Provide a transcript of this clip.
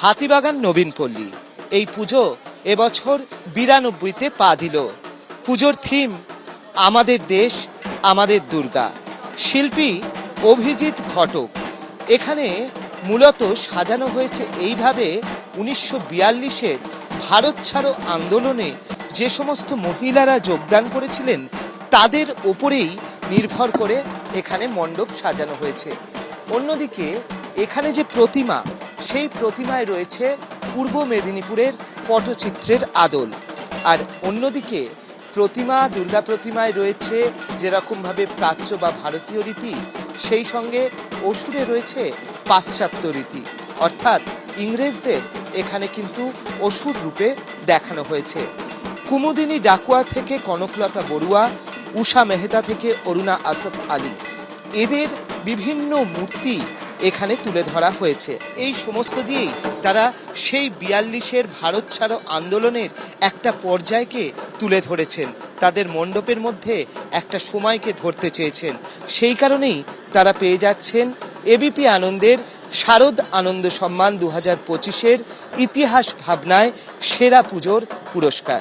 হাতিবাগান নবীনপল্লী। এই পুজো এবছর বিরানব্বইতে পা দিল। পুজোর থিম, আমাদের দেশ, আমাদের দুর্গা। শিল্পী অভিজিৎ ঘটক। এখানে মূলত সাজানো হয়েছে এইভাবে উনিশশো বিয়াল্লিশের ভারত ছাড়ো আন্দোলনে যে সমস্ত মহিলারা যোগদান করেছিলেন, তাদের ওপরেই নির্ভর করে এখানে মণ্ডপ সাজানো হয়েছে। অন্যদিকে এখানে যে প্রতিমা সেই প্রতিমায় রয়েছে পূর্ব মেদিনীপুরের পটচিত্রের আদল। আর অন্যদিকে প্রতিমা, দুর্গা প্রতিমায় রয়েছে যেরকমভাবে প্রাচ্য বা ভারতীয় রীতি, সেই সঙ্গে অসুরে রয়েছে পাশ্চাত্য রীতি। অর্থাৎ ইংরেজদের এখানে কিন্তু অসুর রূপে দেখানো হয়েছে। কুমুদিনী ডাকুয়া থেকে কনকলতা বড়ুয়া, উষা মেহতা থেকে অরুণা আসফ আলী। এদের বিভিন্ন মূর্তি এখানে তুলে ধরা হয়েছে। এই সমস্ত দিয়েই তারা সেই বিয়াল্লিশের ভারত ছাড়ো আন্দোলনের একটা পর্যায়কে তুলে ধরেছেন। তাদের মণ্ডপের মধ্যে একটা সময়কে ধরতে চেয়েছেন। সেই কারণেই তারা পেয়ে যাচ্ছেন এবিপি আনন্দের শারদ আনন্দ সম্মান দু হাজার পঁচিশের ইতিহাস ভাবনায় সেরা পুজোর পুরস্কার।